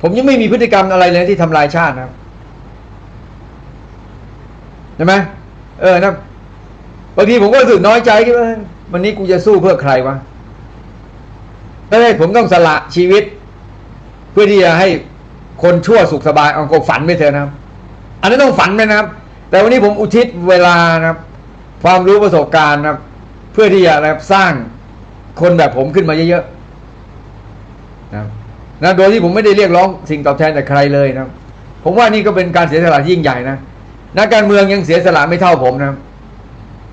ผมยังไม่มีพฤติกรรมอะไรเลยที่ทำลายชาตินะครับใช่ไหมเออนะบางทีผมก็รู้สึกน้อยใจคิดว่าวันนี้กูจะสู้เพื่อใครวะไม่ผมต้องสละชีวิต เพื่อที่จะให้คนชั่วสุขสบายเอาก็ฝันไปเถอะนะครับ อันนั้นต้องฝันไปนะครับ แต่วันนี้ผมอุทิศเวลานะครับ ความรู้ประสบการณ์นะครับ เพื่อที่จะนะครับสร้างคนแบบผมขึ้นมาเยอะๆนะครับ นะโดยที่ผมไม่ได้เรียกร้องสิ่งตอบแทนจากใครเลยนะผมว่านี่ก็เป็นการเสียสละที่ยิ่งใหญ่นะนักการเมืองยังเสียสละไม่เท่าผมนะ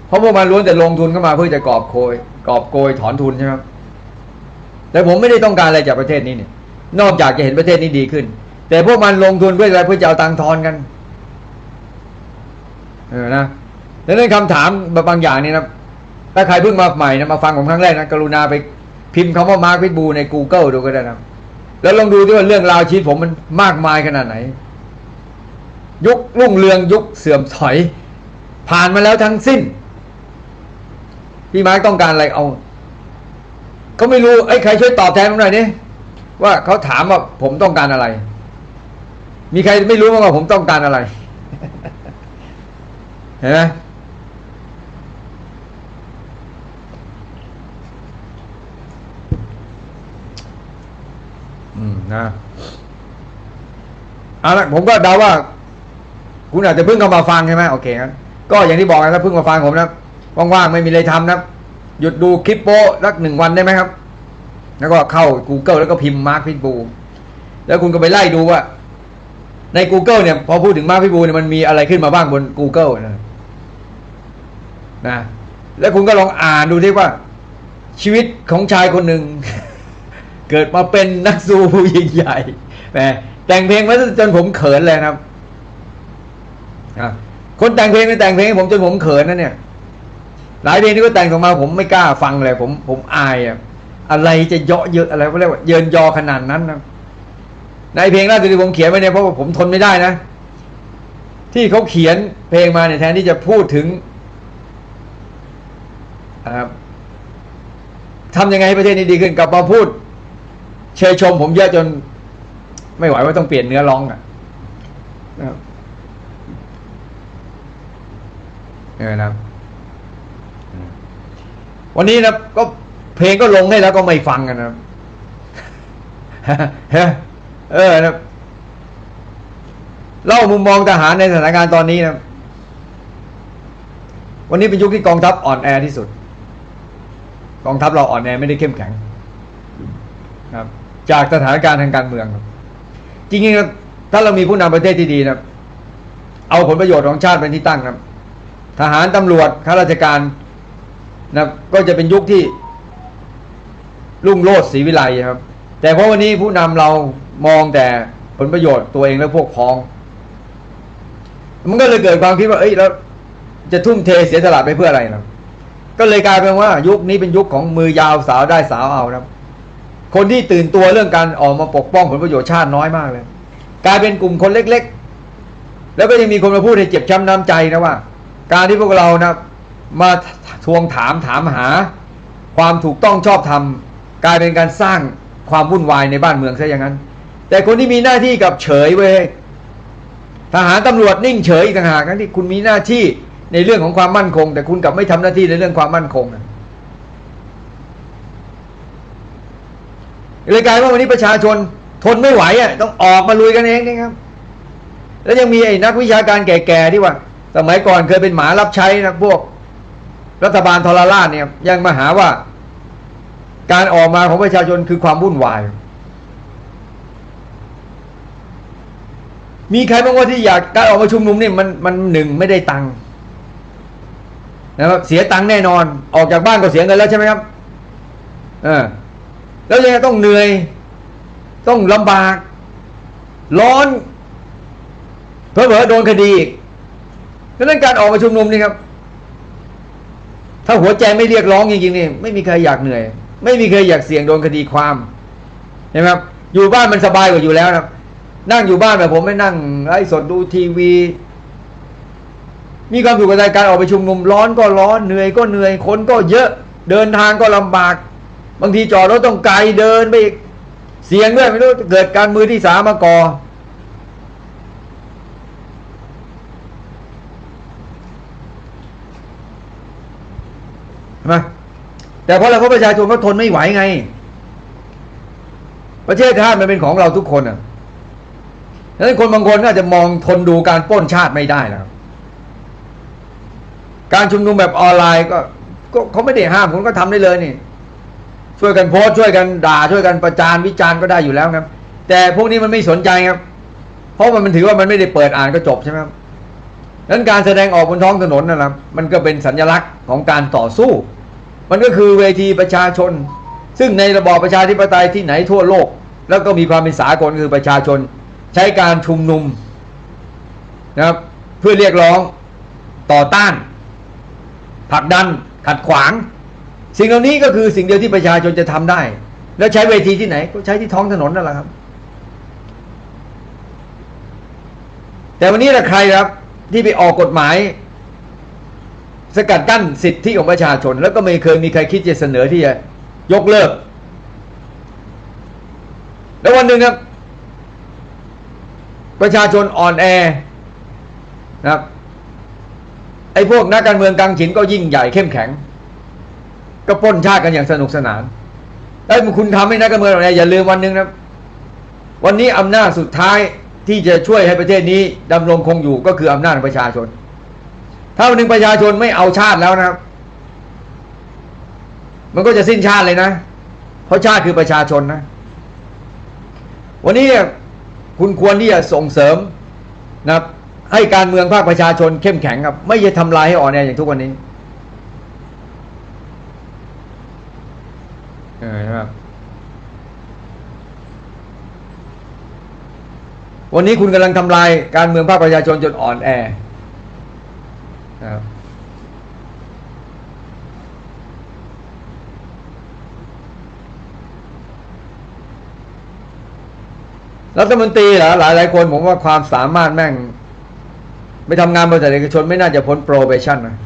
เพราะพวกมันล้วนแต่ลงทุนเข้ามาเพื่อจะกอบโกยกอบโกยถอนทุนใช่ไหมแต่ผมไม่ได้ต้องการอะไรจากประเทศนี้เนี่ยนอกจากจะเห็นประเทศนี้ดีขึ้น แต่พวกมันลงทุนเพื่ออะไรเพื่อจะเอาตังค์ทอนกันเออนะดังนั้นคำถามบางอย่างนี่นะถ้าใครเพิ่งมาใหม่นะมาฟังผมครั้งแรกนะกรุณาไปพิมพ์คำว่ามาร์คพิทบูใน Google ดูก็ได้นะ แล้วลองดูด้วยว่าเรื่องราวชีวิตผมมันมากมายขนาดไหน ยุครุ่งเรืองยุคเสื่อมถอย ผ่านมาแล้วทั้งสิ้น พี่มาร์คต้องการอะไรเอาเขาไม่รู้ไอ้ใครช่วยตอบแทนผมหน่อยนี่ว่าเขาถามว่าผมต้องการอะไร มีใครไม่รู้บ้างว่าผมต้องการอะไรเห็นไหม อืมนะเอาละผมก็เดาว่า คุณอาจจะเพิ่งเข้ามาฟังใช่ไหมโอเคงั้นก็อย่างที่บอกนะถ้าเพิ่งมาฟังผมนะว่างๆไม่มีอะไรทำนะหยุดดูคลิปโป้สักหนึ่งวันได้ไหมครับ แล้วก็เข้า Google แล้วก็พิมพ์มาร์คพิทบูแล้วคุณก็ไปไล่ดูว่า ใน Google เนี่ย พอพูดถึงมาร์คพิทบูเนี่ยมันมีอะไรขึ้นมาบ้างบน Google นะนะ แล้วคุณก็ลองอ่านดูที่ว่า ชีวิตของชายคนหนึ่ง เกิดมาเป็นนักสู้ผู้ยิ่งใหญ่แหมแต่งเพลงมาจนผมเขินเลยนะครับคนแต่งเพลงไม่แต่งเพลงให้ผมจนผมเขินนะเนี่ย หลายเพลงที่เขาแต่งออกมา ผมไม่กล้าฟังเลย ผมผมอายอะอะไรจะเยาะเยอะอะไรก็เรียกว่าเยินยอขนาดนั้นนะในเพลงล่าสุดที่ผมเขียนไว้เนี่ยเพราะว่าผมทนไม่ได้นะ ที่เขาเขียนเพลงมาเนี่ยแทนที่จะพูดถึงทำยังไงให้ประเทศนี้ดีขึ้นกลับมาพูด เชยชม ผมเยอะจน ไม่ไหวว่าต้องเปลี่ยนเนื้อร้องอะนะครับเออนะครับวันนี้นะก็เพลงก็ลงให้แล้วก็ไม่ฟังกันนะครับเออนะเล่ามุมมองทหารในสถานการณ์ตอนนี้นะวันนี้เป็นยุคที่กองทัพอ่อนแอที่สุด กองทัพเราอ่อนแอไม่ได้เข้มแข็งครับ จากสถานการณ์ทางการเมืองครับจริงๆถ้าเรามีผู้นำประเทศที่ดีนะเอาผลประโยชน์ของชาติเป็นที่ตั้งครับ ทหารตำรวจข้าราชการนะก็จะเป็นยุคที่รุ่งโรจน์ศรีวิไลครับ แต่เพราะวันนี้ผู้นำเรามองแต่ผลประโยชน์ตัวเองและพวกพ้อง มันก็เลยเกิดความคิดว่า เอ้ยแล้วจะทุ่มเทเสียสละไปเพื่ออะไรนะก็เลยกลายเป็นว่า ยุคนี้เป็นยุคของมือยาวสาวได้สาวเอานะครับ คนที่ตื่นตัวเรื่องการออกมาปกป้องผลประโยชน์ชาติน้อยมากเลย กลายเป็นกลุ่มคนเล็ก ๆ แล้วก็ยังมีคนมาพูดให้เจ็บช้ำน้ำใจนะว่า การที่พวกเรานะมาทวงถามถามหา ความถูกต้องชอบธรรมกลายเป็นการสร้างความวุ่นวายในบ้านเมืองซะอย่างนั้น แต่คนที่มีหน้าที่กับเฉยเว้ยทหารตำรวจนิ่งเฉยอีกต่างหากทั้งที่คุณมีหน้าที่ในเรื่องของความมั่นคง แต่คุณกลับไม่ทำหน้าที่ในเรื่องความมั่นคงอะ เลยกลายว่าวันนี้ประชาชนทนไม่ไหวอะต้องออกมาลุยกันเองนะครับ แล้วยังมีไอ้นักวิชาการแก่ๆที่ว่า สมัยก่อนเคยเป็นหมารับใช้นะพวก รัฐบาลทรราชเนี่ย ยังมาหาว่า การออกมาของประชาชนคือความวุ่นวาย มีใครบ้างว่าที่อยากการออกมาชุมนุมนี่มันมันหนึ่งไม่ได้ตังค์นะครับเสียตังค์แน่นอน ออกจากบ้านก็เสียเงินแล้วใช่ไหมครับ เออ แล้วยังต้องเหนื่อย ต้องลำบาก ร้อนเผลอๆโดนคดีอีกดังนั้นการออกมาชุมนุมนี่ครับ ถ้าหัวใจไม่เรียกร้องจริงๆนี่ไม่มีใครอยากเหนื่อย ไม่มีใครอยากเสี่ยงโดนคดีความใช่ไหมครับ อยู่บ้านมันสบายกว่าอยู่แล้วนะครับ นั่งอยู่บ้านแบบผมไม่นั่งไลฟ์สดดูทีวี มีความสุขกับการออกไปชุมนุมร้อนก็ร้อนเหนื่อยก็เหนื่อยคนก็เยอะ เดินทางก็ลำบาก บางทีจอดรถต้องไกลเดินไปอีกเสี่ยงด้วยไม่รู้เกิดการมือที่สามมาก่อใช่ไหมแต่เพราะอะไรเพราประชาชนเขาทนไม่ไหวไง ประเทศชาติมันเป็นของเราทุกคนอะดังนั้นคนบางคนก็อาจจะมองทนดูการปล้นชาติไม่ได้นะครับการชุมนุมแบบออนไลน์ก็เขาไม่ได้ห้ามคุณก็ทำได้เลยนี่ ช่วยกันโพสช่วยกันด่าช่วยกันประจานวิจารณ์ก็ได้อยู่แล้วครับ แต่พวกนี้มันไม่สนใจครับ เพราะมันมันถือว่ามันไม่ได้เปิดอ่านก็จบใช่ไหมครับดังนั้นการแสดงออกบนท้องถนนนะครับมันก็เป็นสัญลักษณ์ของการต่อสู้ มันก็คือเวทีประชาชน ซึ่งในระบอบประชาธิปไตยที่ไหนทั่วโลก แล้วก็มีความเป็นสากลคือประชาชน ใช้การชุมนุมนะครับเพื่อเรียกร้องต่อต้านผลักดันขัดขวาง สิ่งเหล่านี้ก็คือสิ่งเดียวที่ประชาชนจะทำได้ แล้วใช้เวทีที่ไหน ก็ใช้ที่ท้องถนนนั่นแหละครับ แต่วันนี้ละใครครับ ที่ไปออกกฎหมาย สกัดกั้นสิทธิของประชาชน แล้วก็ไม่เคยมีใครคิดจะเสนอที่จะยกเลิก แล้ววันหนึ่งครับ ประชาชนอ่อนแอนะครับไอ้พวกนักการเมืองกลางฉินก็ยิ่งใหญ่เข้มแข็ง ก็ปล้นชาติกันอย่างสนุกสนานแล้วคุณทำให้นักการเมืองอะไรอย่าลืมวันหนึ่งนะ วันนี้อำนาจสุดท้ายที่จะช่วยให้ประเทศนี้ดำรงคงอยู่ก็คืออำนาจของประชาชน ถ้าวันหนึ่งประชาชนไม่เอาชาติแล้วนะครับ มันก็จะสิ้นชาติเลยนะ เพราะชาติคือประชาชนนะ วันนี้คุณควรที่จะส่งเสริมนะครับให้การเมืองภาคประชาชนเข้มแข็งครับ ไม่ใช่ทำลายให้อ่อนแออย่างทุกวันนี้ เออครับวันนี้คุณกำลังทำลายการเมืองภาคประชาชนจนอ่อนแอครับรัฐมนตรีเหรอหลายหลายคนผมว่าความสามารถแม่ง ไปทำงานบริษัทเอกชนไม่น่าจะพ้นโปรเบชั่นนะ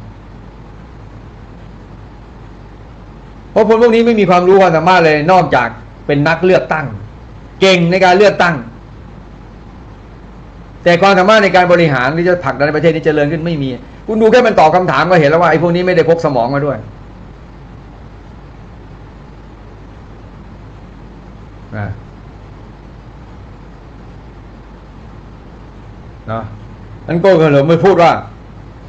เพราะคนพวกนี้ไม่มีความรู้ความสามารถเลยนอกจากเป็นนักเลือกตั้ง เก่งในการเลือกตั้ง แต่ความสามารถในการบริหารที่จะผลักดันประเทศนี้เจริญขึ้นไม่มี คุณดูแค่มันตอบคำถามก็เห็นแล้วว่าไอ้พวกนี้ไม่ได้พกสมองมาด้วยนะนะนั้นก้เลิมไม่พูดว่า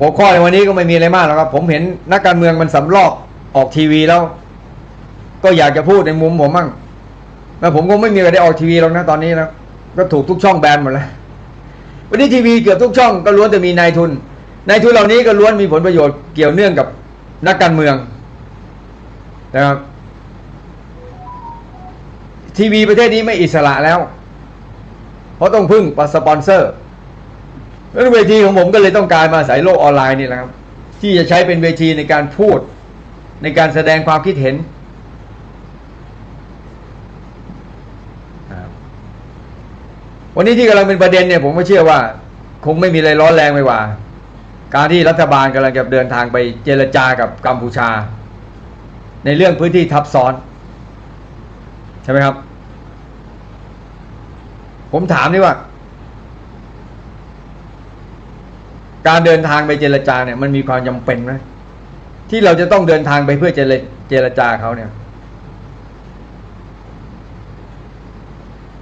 หัวข้อในวันนี้ก็ไม่มีอะไรมากหรอกครับ ผมเห็นนักการเมืองมันสำลอกออกทีวีแล้ว ก็อยากจะพูดในมุมผมมั่งแล้วผมก็ไม่มีอะไรได้ออกทีวีหรอกนะตอนนี้นะก็ถูกทุกช่องแบนหมดแล้ววันนี้ทีวีเกือบทุกช่องก็ล้วนแต่มีนายทุนนายทุนเหล่านี้ก็ล้วนมีผลประโยชน์เกี่ยวเนื่องกับนักการเมืองนะครับทีวีประเทศนี้ไม่อิสระแล้ว เพราะต้องพึ่งสปอนเซอร์แล้วเวทีของผมก็เลยต้องการมาอายโลกออนไลน์นี่แหละครับ ที่จะใช้เป็นเวทีในการพูดในการแสดงความคิดเห็น วันนี้ที่กำลังเป็นประเด็นเนี่ยผมก็เชื่อว่า คงไม่มีอะไรร้อนแรงไปกว่า การที่รัฐบาลกำลังจะเดินทางไปเจรจากับกัมพูชา ในเรื่องพื้นที่ทับซ้อน ใช่ไหมครับ ผมถามนี่ว่า การเดินทางไปเจรจาเนี่ย มันมีความจำเป็นไหมที่เราจะต้องเดินทางไปเพื่อเจรเจรจาเขาเนี่ย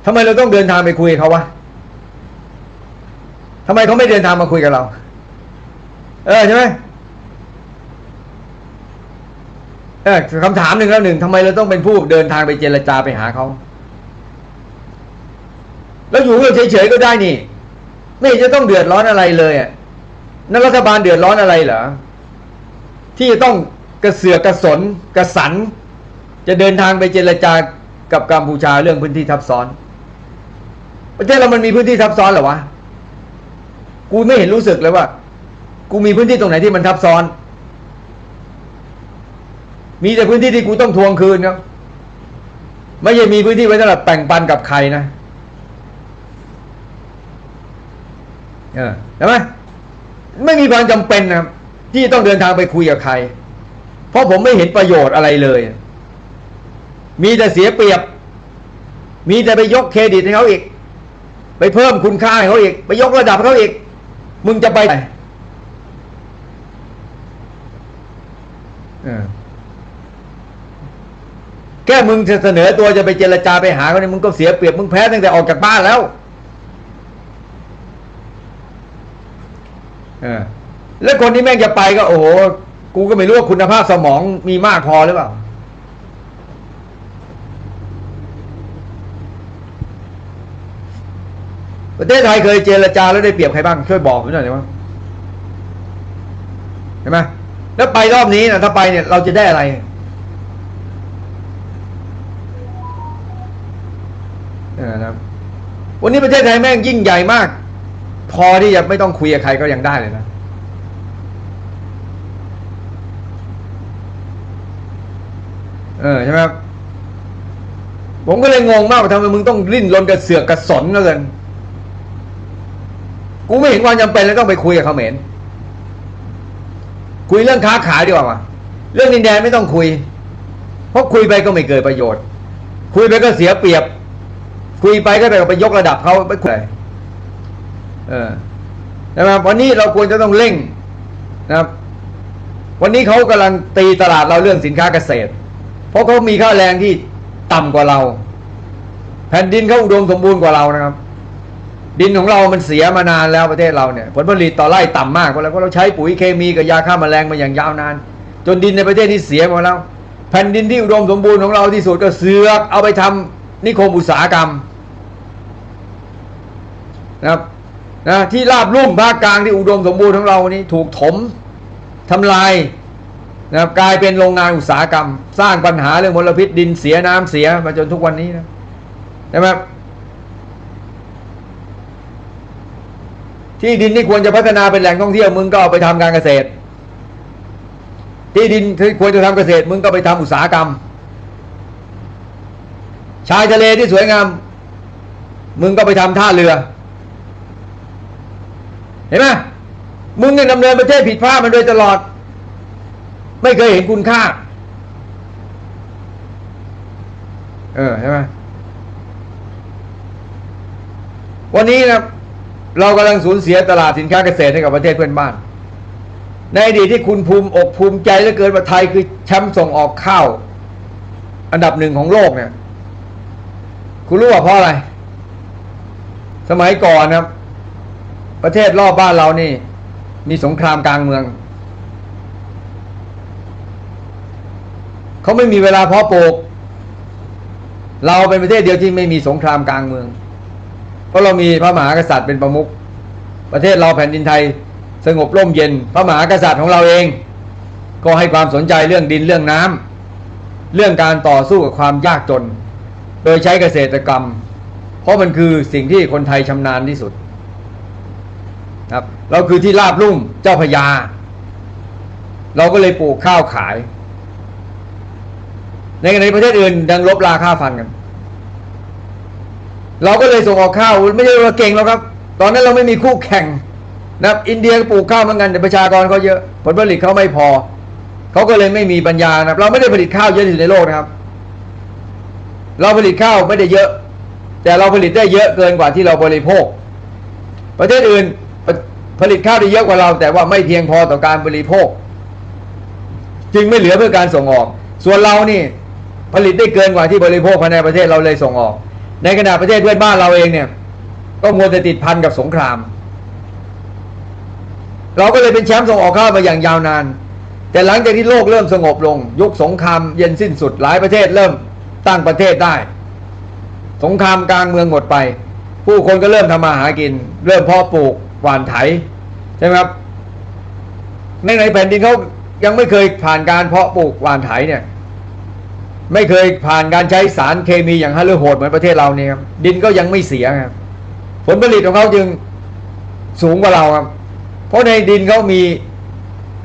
ทำไมเราต้องเดินทางไปคุยเขาวะทำไมเขาไม่เดินทางมาคุยกับเรา เออใช่ไหมเออคำถามหนึ่งแล้วหนึ่งทำไมเราต้องเป็นผู้เดินทางไปเจรจาไปหาเขา แล้วอยู่เฉยๆก็ได้นี่ ไม่จะต้องเดือดร้อนอะไรเลยอะนั่นรัฐบาลเดือดร้อนอะไรเหรอ ที่จะต้องกระเสือกกระสนกระสัน จะเดินทางไปเจรจากับกัมพูชาเรื่องพื้นที่ทับซ้อน ประเทศเรามันมีพื้นที่ทับซ้อนเหรอวะกูไม่เห็นรู้สึกเลยว่า กูมีพื้นที่ตรงไหนที่มันทับซ้อน มีแต่พื้นที่ที่กูต้องทวงคืนครับ ไม่ใช่มีพื้นที่ไว้สำหรับแบ่งปันกับใครนะเออใช่ไหมไม่มีความจำเป็นนะครับที่ต้องเดินทางไปคุยกับใคร เพราะผมไม่เห็นประโยชน์อะไรเลย มีแต่เสียเปรียบ มีแต่ไปยกเครดิตให้เขาอีก ไปเพิ่มคุณค่าให้เขาอีก ไปยกระดับเขาอีก มึงจะไปไหนแค่มึงจะเสนอตัวจะไปเจรจาไปหาเขาเนี่ยมึงก็เสียเปรียบมึงแพ้ตั้งแต่ออกจากบ้านแล้วเออแล้วคนที่แม่งจะไปก็โอ้โห กูก็ไม่รู้ว่าคุณภาพสมองมีมากพอหรือเปล่า ประเทศไทยเคยเจรจาแล้วได้เปรียบใครบ้างช่วยบอกผมหน่อยได้ไหมเห็นไหมแล้วไปรอบนี้นะถ้าไปเนี่ยเราจะได้อะไรเนะครับ วันนี้ประเทศไทยแม่งยิ่งใหญ่มาก พอที่จะไม่ต้องคุยกับใครก็ยังได้เลยนะเออใช่ไหมครับผมก็เลยงงมากว่าทำไมมึงต้องลิ้นรนกระเสือกกระสนเหลือเกิน กูไม่เห็นความจำเป็นแล้วต้องไปคุยกับเขมรคุยเรื่องค้าขายดีกว่าว่ะเรื่องดินแดนไม่ต้องคุย เพราะคุยไปก็ไม่เกิดประโยชน์ คุยไปก็เสียเปรียบ คุยไปก็ไปยกระดับเขาไปคุยเออนะครับวันนี้เราควรจะต้องเร่งนะครับ วันนี้เขากำลังตีตลาดเราเรื่องสินค้าเกษตร เพราะเขามีค่าแรงที่ต่ำกว่าเรา แผ่นดินเขาอุดมสมบูรณ์กว่าเรานะครับ ดินของเรามันเสียมานานแล้วประเทศเราเนี่ยผลผลิตต่อไร่ต่ำมากเพราะอะไรเพราะเราใช้ปุ๋ยเคมีกับยาฆ่าแมลงมาอย่างยาวนาน จนดินในประเทศนี้เสียหมดแล้ว แผ่นดินที่อุดมสมบูรณ์ของเราที่สุดก็เสือกเอาไปทำนิคมอุตสาหกรรมนะครับนะที่ราบลุ่มภาคกลางที่อุดมสมบูรณ์ของเรานี้ถูกถมทำลายนะครับกลายเป็นโรงงานอุตสาหกรรม สร้างปัญหาเรื่องมลพิษดินเสียน้ำเสียมาจนทุกวันนี้นะใช่ไหม ที่ดินที่ควรจะพัฒนาเป็นแหล่งท่องเที่ยวมึงก็เอาไปทำการเกษตร ที่ดินที่ควรจะทำเกษตรมึงก็ไปทำอุตสาหกรรม ชายทะเลที่สวยงาม มึงก็ไปทำท่าเรือ เห็นไหมมึงยังดำเนินประเทศผิดพลาดมาโดยตลอด ไม่เคยเห็นคุณค่า เออใช่ไหมวันนี้นะ เรากำลังสูญเสียตลาดสินค้าเกษตรให้กับประเทศเพื่อนบ้าน ในอดีตที่คุณภูมิอกภูมิใจเหลือเกินว่าไทยคือแชมป์ส่งออกข้าว อันดับหนึ่งของโลกเนี่ย คุณรู้ว่าเพราะอะไร สมัยก่อนนะครับ ประเทศรอบบ้านเรานี่ มีสงครามกลางเมือง เขาไม่มีเวลาเพาะปลูก เราเป็นประเทศเดียวที่ไม่มีสงครามกลางเมือง เพราะเรามีพระมหากษัตริย์เป็นประมุขประเทศเราแผ่นดินไทยสงบร่มเย็น พระมหากษัตริย์ของเราเอง ก็ให้ความสนใจเรื่องดินเรื่องน้ำเรื่องการต่อสู้กับความยากจน โดยใช้เกษตรกรรม เพราะมันคือสิ่งที่คนไทยชำนาญที่สุดครับเราคือที่ราบลุ่มเจ้าพระยาเราก็เลยปลูกข้าวขาย ในในประเทศอื่นดังลบราค่าฟันกัน เราก็เลยส่งออกข้าวไม่ใช่ว่าเก่งหรอกครับ ตอนนั้นเราไม่มีคู่แข่งนะครับอินเดียปลูกข้าวเหมือนกันแต่ประชากรเขาเยอะผลผลิตเขาไม่พอเขาก็เลยไม่มีปัญญานะเราไม่ได้ผลิตข้าวเยอะที่สุดในโลกนะครับ เราผลิตข้าวไม่ได้เยอะ แต่เราผลิตได้เยอะเกินกว่าที่เราบริโภค ประเทศอื่นผลิตข้าวได้เยอะกว่าเรา แต่ว่าไม่เพียงพอต่อการบริโภค จึงไม่เหลือเพื่อการส่งออก ส่วนเรานี่ผลิตได้เกินกว่าที่บริโภคภายในประเทศเราเลยส่งออก ในขณะประเทศเพื่อนบ้านเราเองเนี่ย ก็มัวแต่ติดพันกับสงคราม เราก็เลยเป็นแชมป์ส่งออกข้าวมาอย่างยาวนาน แต่หลังจากที่โลกเริ่มสงบลง ยุคสงครามเย็นสิ้นสุดหลายประเทศเริ่มตั้งประเทศได้ สงครามกลางเมืองหมดไป ผู้คนก็เริ่มทำมาหากิน เริ่มเพาะปลูกหว่านไถใช่ไหมครับในในแผ่นดินเขายังไม่เคยผ่านการเพาะปลูกหว่านไถเนี่ย ไม่เคยผ่านการใช้สารเคมีอย่างฮัลเลโหดเหมือนประเทศเราเนี่ยครับดินก็ยังไม่เสียครับผลผลิตของเขาจึงสูงกว่าเราครับ เพราะในดินเขามี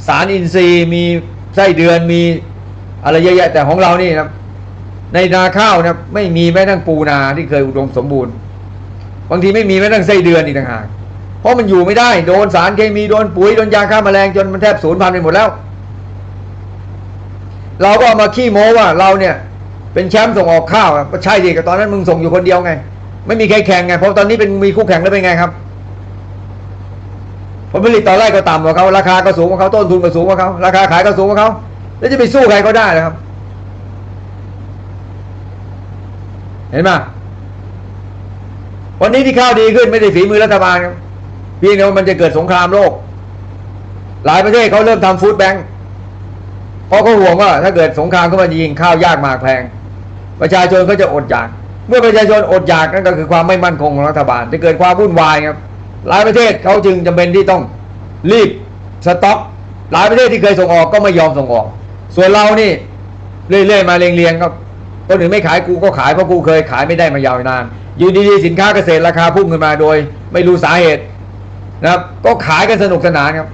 สารอินทรีย์มีไส้เดือนมีอะไรเยอะแยะแต่ของเรานี่นะครับในนาข้าวนะไม่มีแม้ทั้งปูนาที่เคยอุดมสมบูรณ์ บางทีไม่มีแม้ทั้งไส้เดือนอีกต่างหากเพราะมันอยู่ไม่ได้โดนสารเคมีโดนปุ๋ยโดนยาฆ่าแมลงจนมันแทบสูญพันธุ์ไปหมดแล้ว เราก็ามาขี้โม้ว่าเราเนี่ยเป็นแชมป์ส่งออกข้าวก็ใช่ดิก็ตอนนั้นมึงส่งอยู่คนเดียวไง ไม่มีใครแข่งไงเพราะตอนนี้เป็นมีคู่แข่งแล้วเป็นไงครับผลผลิตต่อไร่ก็ต่ำกว่าเขาราคาก็สูงกว่าเขาต้นทุนก็สูงกว่าเขาราคาขายก็สูงกว่าเขาแล้วจะไปสู้ใครก็ได้นะครับ เห็นไหมวันนี้ที่ข้าวดีขึ้นไม่ได้ฝีมือรัฐบาลครับเพียงแต่ว่ามันจะเกิดสงครามโลก หลายประเทศเขาเริ่มทำฟู้ดแบงค์ เพราะเขาห่วงว่าถ้าเกิดสงครามเข้ามายิงข้าวยากมากแพง ประชาชนก็จะอดอยาก เมื่อประชาชนอดอยากนั่นก็คือความไม่มั่นคงของรัฐบาลจะเกิดความวุ่นวายครับหลายประเทศเขาจึงจำเป็นที่ต้องรีบสต็อก หลายประเทศที่เคยส่งออกก็ไม่ยอมส่งออก ส่วนเรานี่เรื่อยๆมาเรียงๆก็คนอื่นไม่ขายกูก็ขายเพราะกูเคยขายไม่ได้มายาวนานอยู่ดีๆสินค้าเกษตรราคาพุ่งขึ้นมาโดย ไม่รู้สาเหตุนะครับ ก็ขายกันสนุกสนานครับ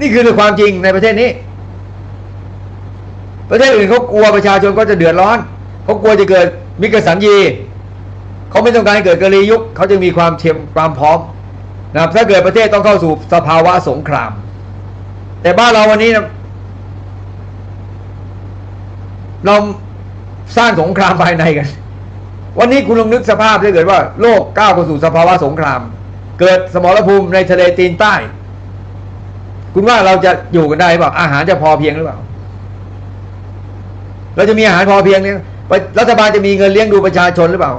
นี่คือความจริงในประเทศนี้ ประเทศอื่นเขากลัวประชาชนก็จะเดือดร้อนเขากลัวจะเกิดมิกสัญญีเขาไม่ต้องการให้เกิดกะลียุคเขาจะมีความเทียมความพร้อมนะครับถ้าเกิดประเทศต้องเข้าสู่สภาวะสงคราม แต่บ้านเราวันนี้นะเราสร้างสงครามภายในกัน วันนี้คุณลองนึกสภาพถ้าเกิดว่า โลกก้าวเข้าสู่สภาวะสงคราม เกิดสมรภูมิในทะเลจีนใต้ คุณว่าเราจะอยู่กันได้หรือเปล่าอาหารจะพอเพียงหรือเปล่า เราจะมีอาหารพอเพียงเนี่ยรัฐบาลจะมีเงินเลี้ยงดูประชาชนหรือเปล่า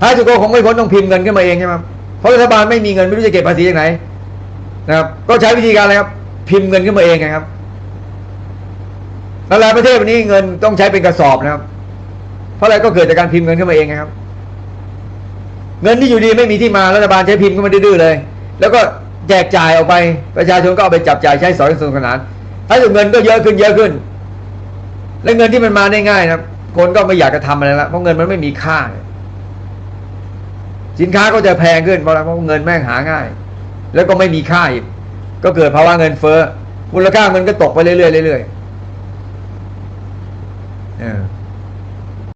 ท้ายสุดก็คงไม่พ้นต้องพิมพ์เงินขึ้นมาเองใช่ไหมเพราะรัฐบาลไม่มีเงินไม่รู้จะเก็บภาษีจากไหนนะครับก็ใช้วิธีการอะไรครับ พิมพ์เงินขึ้นมาเองไงครับหลายประเทศวันนี้เงินต้องใช้เป็นกระสอบนะครับ เพราะอะไรก็เกิดจากการพิมพ์เงินขึ้นมาเองไงครับ เงินที่อยู่ดีไม่มีที่มารัฐบาลใช้พิมพ์ขึ้นมาดื้อเลย แล้วก็ แจกจ่ายออกไปประชาชนก็เอาไปจับจ่ายใช้สอยสนุกสนานถ้าถึงเงินก็เยอะขึ้นเยอะขึ้น และเงินที่มันมาได้ง่ายนะคนก็ไม่อยากจะทำอะไรล้วเพราะเงินมันไม่มีค่า สินค้าก็จะแพงขึ้นเพราะเพราะเงินแม่งหาง่าย แล้วก็ไม่มีค่าอีกก็เกิดภาวะเงินเฟ้อมูลค่าเงินก็ตกไปเรื่อยๆเรื่อยๆ